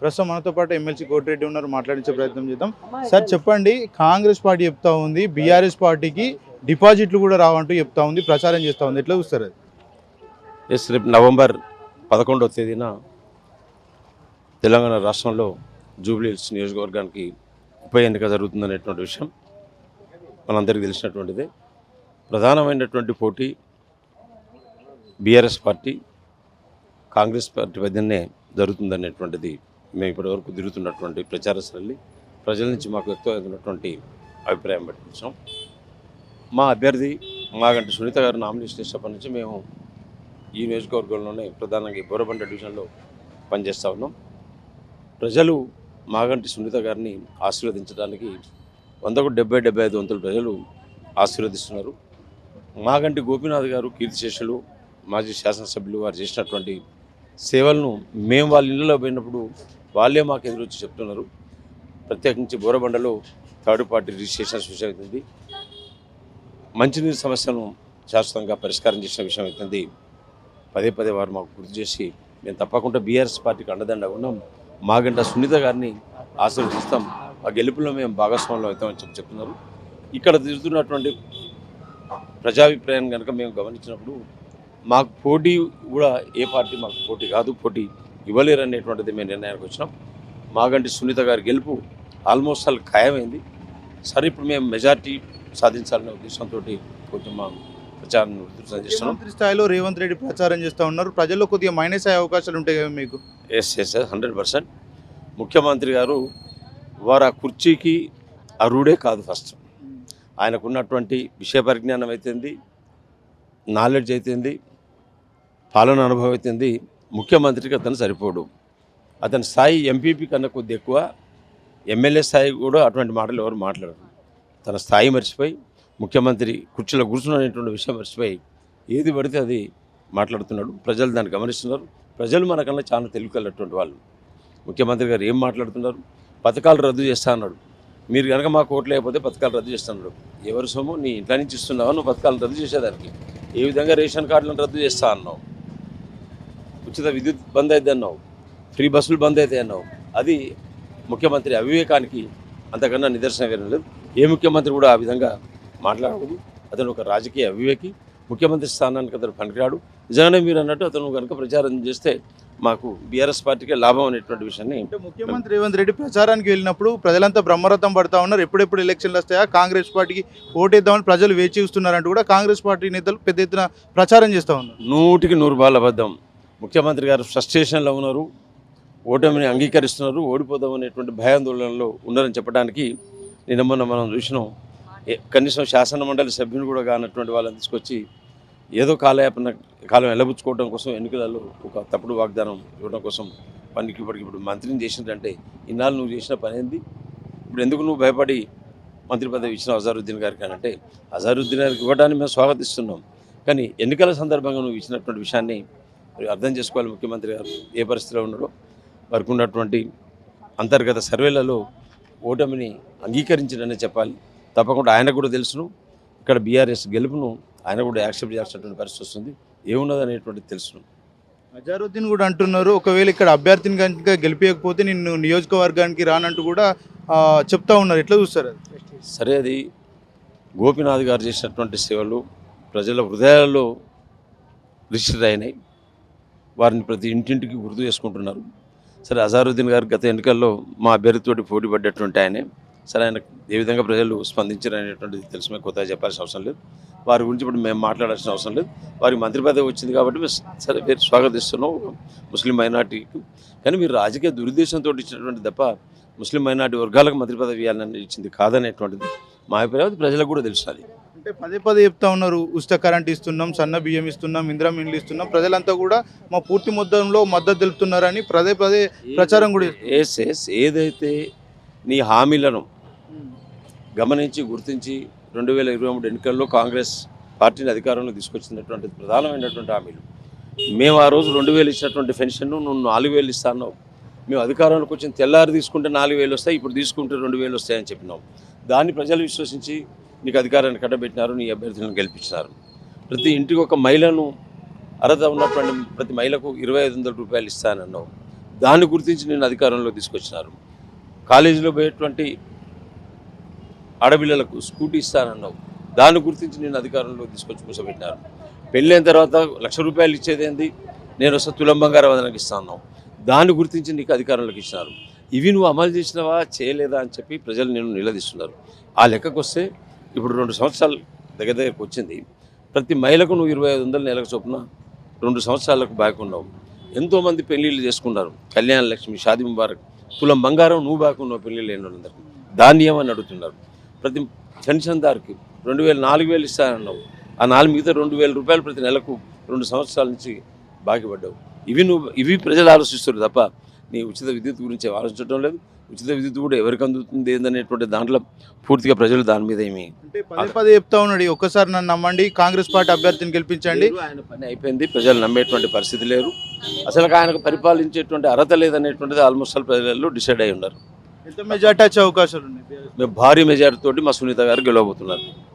ప్రస్తుతం మనతో పాటు ఎమ్మెల్సీ కోటిరెడ్డి ఉన్నారు మాట్లాడించే ప్రయత్నం చేద్దాం. సార్ చెప్పండి కాంగ్రెస్ పార్టీ చెప్తా ఉంది బీఆర్ఎస్ పార్టీకి డిపాజిట్లు కూడా రావంటూ చెప్తా ఉంది ప్రచారం చేస్తా ఉంది. ఎట్లా చూస్తారు? అది ఎస్ రేపు నవంబర్ పదకొండవ తేదీన తెలంగాణ రాష్ట్రంలో జూబ్లీ హిల్స్ నియోజకవర్గానికి ఉప ఎన్నిక జరుగుతుందనేటువంటి విషయం మనందరికీ తెలిసినటువంటిదే. ప్రధానమైనటువంటి పోటీ బీఆర్ఎస్ పార్టీ కాంగ్రెస్ పార్టీ మధ్యనే జరుగుతుందనేటువంటిది మేము ఇప్పటివరకు తిరుగుతున్నటువంటి ప్రచార ప్రజల నుంచి మాకు వ్యక్తమవుతున్నటువంటి అభిప్రాయం పట్టించాం మా అభ్యర్థి మాగంటి సునీత గారు నామినేషన్ చేసినప్పటి నుంచి మేము ఈ నియోజకవర్గంలోనే ప్రధానంగా బోరబండ డివిజన్లో పనిచేస్తూ ఉన్నాం. ప్రజలు మాగంటి సునీత గారిని ఆశీర్వదించడానికి వందకు డెబ్బై డెబ్బై ఐదు వంతుల ప్రజలు ఆశీర్వదిస్తున్నారు. మాగంటి గోపీనాథ్ గారు కీర్తిశేషులు మాజీ శాసనసభ్యులు వారు చేసినటువంటి సేవలను మేము వాళ్ళ ఇళ్ళలో పోయినప్పుడు వాళ్ళే మాకు ఎదురొచ్చి చెప్తున్నారు. ప్రత్యేకించి బోరబండలో థర్డ్ పార్టీ రిజిస్ట్రేషన్ విషయం అవుతుంది. మంచినీరు సమస్యను శాశ్వతంగా పరిష్కారం చేసిన విషయం అవుతుంది. పదే పదే వారు మాకు గుర్తు చేసి మేము తప్పకుండా బీఆర్ఎస్ పార్టీకి అండదండ ఉన్నాం. మాగంట సునీత గారిని ఆశీర్వదిస్తాం. ఆ గెలుపులో మేము భాగస్వాములు అవుతామని చెప్పి చెప్తున్నారు. ఇక్కడ తిరుగుతున్నటువంటి ప్రజాభిప్రాయం కనుక మేము గమనించినప్పుడు మాకు పోటీ కూడా ఏ పార్టీ మాకు పోటీ కాదు. పోటీ ఇవ్వలేరు అనేటువంటిది మేము నిర్ణయానికి వచ్చినాం. మాగంటి సునీత గారి గెలుపు ఆల్మోస్ట్ ఆల్ ఖాయమైంది. సరే ఇప్పుడు మేము మెజార్టీ సాధించాలనే ఉద్దేశంతో కొంచెం మా చేస్తున్నాం. ముఖ్యమంత్రి స్థాయిలో రేవంత్ రెడ్డి ప్రచారం చేస్తా ఉన్నారు. ప్రజల్లో కొద్దిగా మైనస్ అయ్యే అవకాశాలు ఉంటాయి కదా మీకు? Yes yes yes hundred percent ముఖ్యమంత్రి గారు వారు ఆ కుర్చీకి అరుడే కాదు ఫస్ట్ ఆయనకున్నటువంటి విషయ పరిజ్ఞానం అయితేంది నాలెడ్జ్ అయితేంది పాలన అనుభవం అయితేంది ముఖ్యమంత్రికి అతను సరిపోడు. అతని స్థాయి ఎంపీపీ కన్నా కొద్ది ఎక్కువ ఎమ్మెల్యే స్థాయి కూడా అటువంటి మాటలు ఎవరు మాట్లాడరు. తన స్థాయి మర్చిపోయి ముఖ్యమంత్రి కుర్చీలో కూర్చున్నటువంటి విషయం మర్చిపోయి ఏది పడితే అది మాట్లాడుతున్నాడు. ప్రజలు దాన్ని గమనిస్తున్నారు. ప్రజలు మనకన్నా చాలా తెలివికలటువంటి వాళ్ళు. ముఖ్యమంత్రి గారు ఏం మాట్లాడుతున్నారు? పథకాలు రద్దు చేస్తా అన్నాడు. మీరు కనుక మాకు ఓట్లు లేకపోతే పథకాలు రద్దు చేస్తున్నాడు ఎవరు సొమ్ము? నీ ఇంట్లో నుంచి ఇస్తున్నావు? నువ్వు పథకాలను రద్దు చేసేదానికి. ఏ విధంగా రేషన్ కార్డులను రద్దు చేస్తా అన్నావు? ఉచిత విద్యుత్ బంద్ అయితే అన్నావు ఫ్రీ బస్సులు బంద్ అయితే అన్నావు అది ముఖ్యమంత్రి అవివేకానికి అంతకన్నా నిదర్శనం లేదు. ఏ ముఖ్యమంత్రి కూడా ఆ విధంగా మాట్లాడకూడదు. అతను ఒక రాజకీయ అవివేకి ముఖ్యమంత్రి స్థానానికి అతను పనికిరాడు. నిజంగానే మీరు అన్నట్టు అతను కనుక ప్రచారం చేస్తే మాకు బీఆర్ఎస్ పార్టీకే లాభం అనేటువంటి విషయాన్ని అంటే ముఖ్యమంత్రి రేవంత్ రెడ్డి ప్రచారానికి వెళ్ళినప్పుడు ప్రజలంతా బ్రహ్మరథం పడతా ఉన్నారు. ఎప్పుడెప్పుడు ఎలక్షన్లు వస్తాయా? కాంగ్రెస్ పార్టీకి ఓటేద్దామని ప్రజలు వేచి చూస్తున్నారంటూ కూడా కాంగ్రెస్ పార్టీ నేతలు పెద్ద ఎత్తున ప్రచారం చేస్తూ ఉన్నారు. నూటికి నూరు బాల్ అబద్ధం. ముఖ్యమంత్రి గారు ఫ్రస్ట్రేషన్లో ఉన్నారు ఓటమిని అంగీకరిస్తున్నారు ఓడిపోదాం అనేటువంటి భయాందోళనలో ఉన్నారని చెప్పడానికి నిన్న మొన్న మనం చూసినాం. ఏ- కనీసం శాసన మండలి కూడా కానటువంటి వాళ్ళని తీసుకొచ్చి ఏదో కాలయాపన కాలం ఎలబుచ్చుకోవడం కోసం ఎన్నికలలో ఒక తప్పుడు వాగ్దానం ఇవ్వడం కోసం పనికి ఇప్పటికి ఇప్పుడు మంత్రిని చేసినట్టే ఇన్నాళ్ళు నువ్వు చేసిన పని ఏంది? ఇప్పుడు ఎందుకు నువ్వు భయపడి మంత్రి పదవి ఇచ్చిన అజారుద్దీన్ గారికి అని అంటే అజారుద్దీన్ గారికి ఇవ్వడానికి మేము స్వాగతిస్తున్నాం. కానీ ఎన్నికల సందర్భంగా నువ్వు ఇచ్చినటువంటి విషయాన్ని మరి అర్థం చేసుకోవాలి ముఖ్యమంత్రి గారు. ఏ పరిస్థితిలో ఉన్నారో. వారికి ఉన్నటువంటి అంతర్గత సర్వేలలో ఓటమిని అంగీకరించడనే చెప్పాలి. తప్పకుండా ఆయన కూడా తెలుసును. ఇక్కడ బీఆర్ఎస్ గెలుపును ఆయన కూడా యాక్సెప్ట్ చేయాల్సినటువంటి పరిస్థితి వస్తుంది. ఏమున్నది అనేటువంటిది తెలుసును. అజారుద్దీన్ కూడా అంటున్నారు. ఒకవేళ ఇక్కడ అభ్యర్థిని కనుక గెలిపించకపోతే నిన్ను నియోజకవర్గానికి రానంటూ కూడా చెప్తా ఉన్నారు. ఎట్లా చూస్తారు సరే అది గోపీనాథ్ గారు చేసినటువంటి సేవలు ప్రజల హృదయాలలో రిజిస్టర్ అయినాయి వారిని ప్రతి ఇంటింటికి గుర్తు చేసుకుంటున్నారు. సరే అజారుద్దీన్ గారు గత ఎన్నికల్లో మా అభ్యర్థితోటి పోటీ పడ్డటువంటి ఆయనే. సరే ఆయన ఏ విధంగా ప్రజలు స్పందించారనేటువంటిది తెలుసు మేము కొత్తగా చెప్పాల్సిన అవసరం లేదు. వారి గురించి ఇప్పుడు మేము మాట్లాడాల్సిన అవసరం లేదు. వారికి మంత్రి పదవి వచ్చింది కాబట్టి మేము సరే మీరు స్వాగతిస్తున్నాం ముస్లిం మైనార్టీకి కానీ మీరు రాజకీయ దురుద్దేశంతో ఇచ్చినటువంటి తప్ప ముస్లిం మైనార్టీ వర్గాలకు మంత్రి పదవి ఇవ్వాలని ఇచ్చింది కాదనేటువంటిది మా అభిప్రాయం. ప్రజలకు కూడా తెలుసు అంటే పదే పదే చెప్తా ఉన్నారు ఉచిత కరెంట్ ఇస్తున్నాం సన్న బియ్యం ఇస్తున్నాం ఇంద్రం ఇండ్లు ఇస్తున్నాం ప్రజలంతా కూడా మా పూర్తి మొత్తంలో మద్దతు తెలుపుతున్నారని పదే పదే ప్రచారం కూడా ఎస్ ఎస్ ఏదైతే నీ హామీలను గమనించి గుర్తించి రెండు వేల ఇరవై మూడు ఎన్నికల్లో కాంగ్రెస్ పార్టీని అధికారంలో తీసుకొచ్చినటువంటి ప్రధానమైనటువంటి హామీలు. మేము ఆ రోజు రెండు వేలు ఇచ్చినటువంటి పెన్షన్ నువ్వు నాలుగు వేలు ఇస్తాను మేము అధికారంలోకి వచ్చిన తెల్లారి తీసుకుంటే నాలుగు వేలు వస్తాయి ఇప్పుడు తీసుకుంటే రెండు వేలు వస్తాయని చెప్పినాం దాన్ని ప్రజలు విశ్వసించి నీకు అధికారాన్ని కట్టబెట్టినారు నీ అభ్యర్థులను గెలిపించినారు. ప్రతి ఇంటికి ఒక మహిళను అర్హత ఉన్నటువంటి ప్రతి మహిళకు ఇరవై ఐదు వందల రూపాయలు ఇస్తానన్నావు దాన్ని గుర్తించి నేను అధికారంలో తీసుకొచ్చినారు. కాలేజీలో పోయేటువంటి ఆడపిల్లలకు స్కూటీ ఇస్తానన్నావు దాన్ని గుర్తించి నేను అధికారంలో తీసుకొచ్చి కూర్చోబెట్టినారు. పెళ్ళైన తర్వాత లక్ష రూపాయలు ఇచ్చేదేంది నేను వస్తే తులం బంగారం వదనకి ఇస్తాను దాన్ని గుర్తించి నీకు అధికారంలోకి ఇచ్చినారు. ఇవి నువ్వు అమలు చేసినవా చేయలేదా అని చెప్పి ప్రజలు నేను నిలదీస్తున్నారు. ఆ లెక్కకు వస్తే ఇప్పుడు రెండు సంవత్సరాలు దగ్గర దగ్గరకు వచ్చింది. ప్రతి మహిళకు నువ్వు ఇరవై ఐదు వందల నెలకు చొప్పున రెండు సంవత్సరాలకు బాగున్నావు. ఎంతోమంది పెళ్ళిళ్ళు చేసుకున్నారు. కళ్యాణ లక్ష్మి షాది ముబారక్ తులం బంగారం నువ్వు బాగున్నావు పెళ్ళిళ్ళు లేని వాళ్ళందరికీ. ధాన్యం అని అడుగుతున్నారు. ప్రతి పెన్షన్దారుకి రెండు వేలు నాలుగు వేలు ఇస్తానన్నావు. ఆ నాలుగు మిగతా రెండు వేల రూపాయలు ప్రతి నెలకు రెండు సంవత్సరాల నుంచి బాకీ పడ్డావు. ఇవి నువ్వు ఇవి ప్రజలు ఆలోచిస్తారు తప్ప నీ ఉచిత విద్యుత్ గురించి ఆలోచించడం లేదు. ఉచిత విద్యుత్ కూడా ఎవరికి అందుతుంది ఏందనేటువంటి దాంట్లో పూర్తిగా ప్రజలు దాని మీద ఏమి అంటే పదే పదే చెప్తా ఉన్నాడు "ఈ ఒక్కసారి నన్ను నమ్మండి కాంగ్రెస్ పార్టీ అభ్యర్థిని గెలిపించండి. ఆయన పని అయిపోయింది ప్రజలు నమ్మేటువంటి పరిస్థితి లేరు. అసలు ఆయనకు పరిపాలించేటువంటి అర్హత లేదనేటువంటిది ఆల్మోస్ట్ ఆల్ ప్రజలు డిసైడ్ అయి ఉన్నారు. ఎంత మెజార్టీ వచ్చే అవకాశాలు ఉన్నాయి? మేము భారీ మెజారిటీ తోటి మా సునీత గారు గెలవబోతున్నారు.